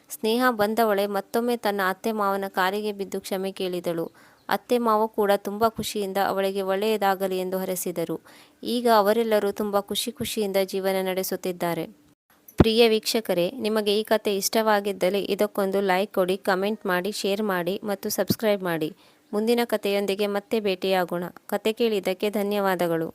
ಸ್ನೇಹ ಬಂದವಳೆ ಮತ್ತೊಮ್ಮೆ ತನ್ನ ಅತ್ತೆ ಮಾವನ ಕಾಲಿಗೆ ಬಿದ್ದು ಕ್ಷಮೆ ಕೇಳಿದಳು. ಅತ್ತೆ ಮಾವ ಕೂಡ ತುಂಬ ಖುಷಿಯಿಂದ ಅವಳಿಗೆ ಒಳ್ಳೆಯದಾಗಲಿ ಎಂದು ಹರಸಿದರು. ಈಗ ಅವರೆಲ್ಲರೂ ತುಂಬ ಖುಷಿ ಖುಷಿಯಿಂದ ಜೀವನ ನಡೆಸುತ್ತಿದ್ದಾರೆ. ಪ್ರಿಯ ವೀಕ್ಷಕರೇ, ನಿಮಗೆ ಈ ಕತೆ ಇಷ್ಟವಾಗಿದ್ದಲ್ಲಿ ಇದಕ್ಕೊಂದು ಲೈಕ್ ಕೊಡಿ, ಕಮೆಂಟ್ ಮಾಡಿ, ಶೇರ್ ಮಾಡಿ ಮತ್ತು ಸಬ್ಸ್ಕ್ರೈಬ್ ಮಾಡಿ. ಮುಂದಿನ ಕಥೆಯೊಂದಿಗೆ ಮತ್ತೆ ಭೇಟಿಯಾಗೋಣ. ಕತೆ ಕೇಳಿದ್ದಕ್ಕೆ ಧನ್ಯವಾದಗಳು.